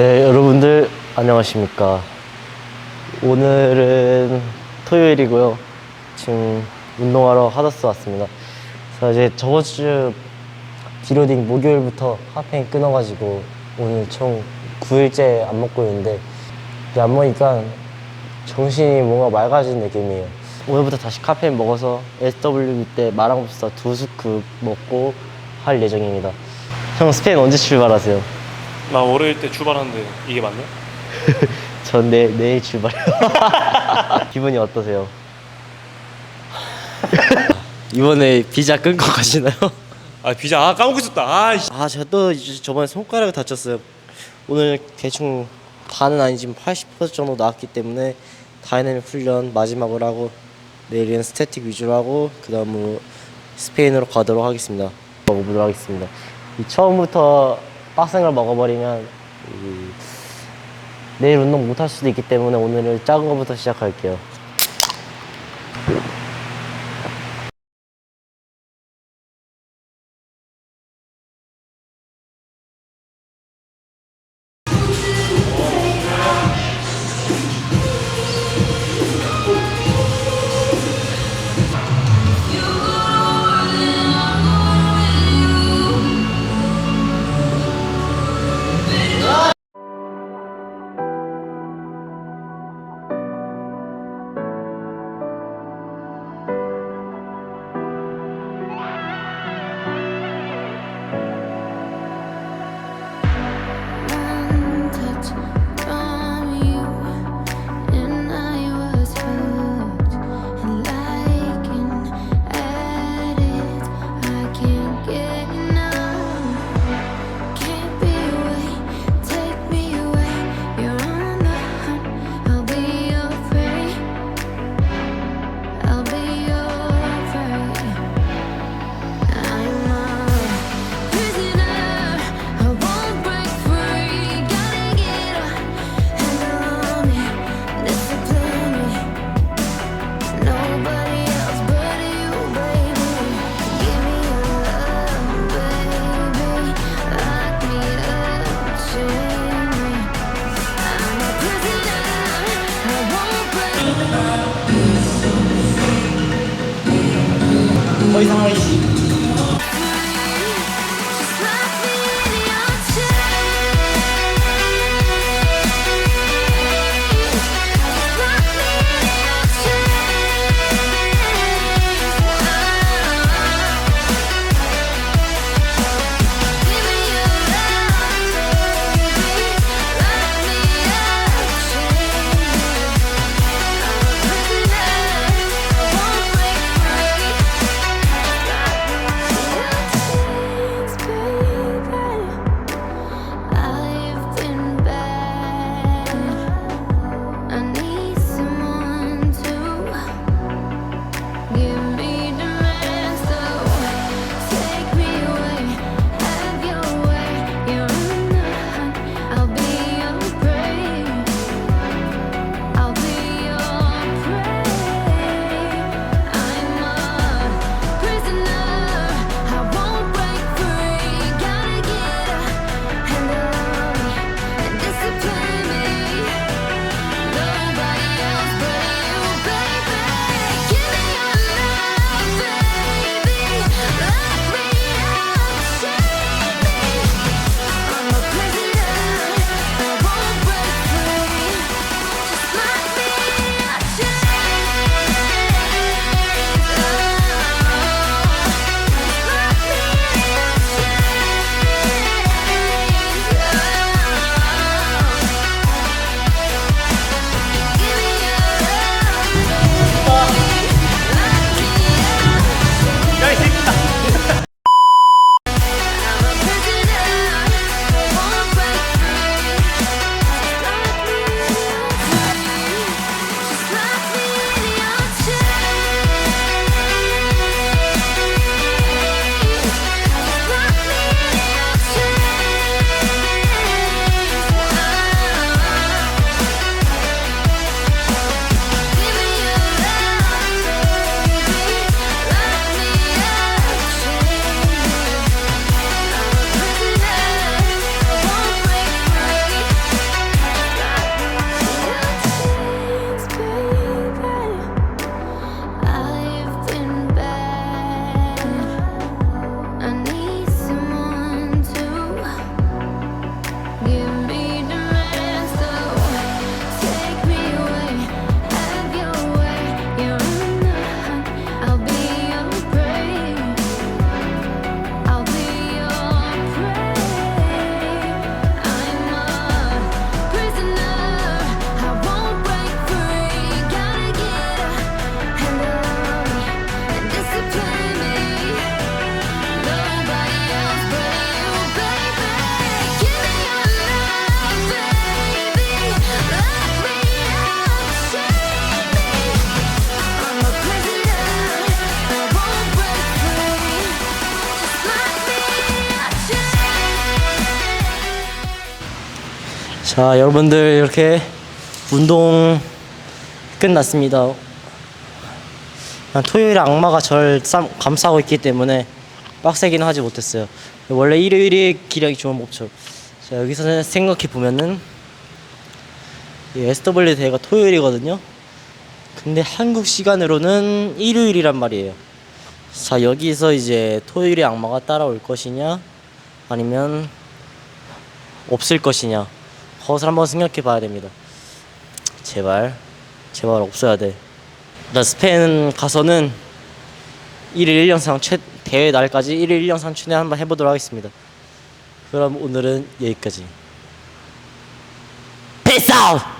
네, 여러분들 안녕하십니까. 오늘은 토요일이고요. 지금 운동하러 하더스 왔습니다. 그래서 이제 저번 주 디로딩 목요일부터 카페인 끊어가지고 오늘 총 9일째 안 먹고 있는데 이제 안 먹으니까 정신이 뭔가 맑아진 느낌이에요. 오늘부터 다시 카페인 먹어서 SWB 때 마랑밥사 두 스쿱 먹고 할 예정입니다. 형 스페인 언제 출발하세요? 나 월요일 때 출발하는데 이게 맞냐? 전 내, 내일 출발해요. 기분이 어떠세요? 이번에 비자 끊고 가시나요? 아 비자 아 까먹고 있었다 아 씨. 아 제가 또 이제 저번에 손가락을 다쳤어요. 오늘 대충 다는 아니지만 80% 정도 나왔기 때문에 다이내믹 훈련 마지막으로 하고 내일은 스태틱 위주로 하고 그 다음으로 스페인으로 가도록 하겠습니다. 먹어보도록 하겠습니다. 이 처음부터 빡센 걸 먹어버리면 이 내일 운동 못 할 수도 있기 때문에 오늘은 작은 거부터 시작할게요. 非常有意。 자, 여러분들 이렇게 운동 끝났습니다. 난 토요일에 악마가 절 쌈, 감싸고 있기 때문에 빡세기는 하지 못했어요. 원래 일요일이 기량이 좋은 목표. 자, 여기서는 생각해 보면은 이 SW 대회가 토요일이거든요. 근데 한국 시간으로는 일요일이란 말이에요. 자, 여기서 이제 토요일에 악마가 따라올 것이냐 아니면 없을 것이냐 그것을 한번 생각해 봐야 됩니다. 제발 제발 없어야 돼. 나 스페인 가서는 1일 1영상 최 대회 날까지 1일 1영상 최대 한번 해보도록 하겠습니다. 그럼 오늘은 여기까지. Peace out!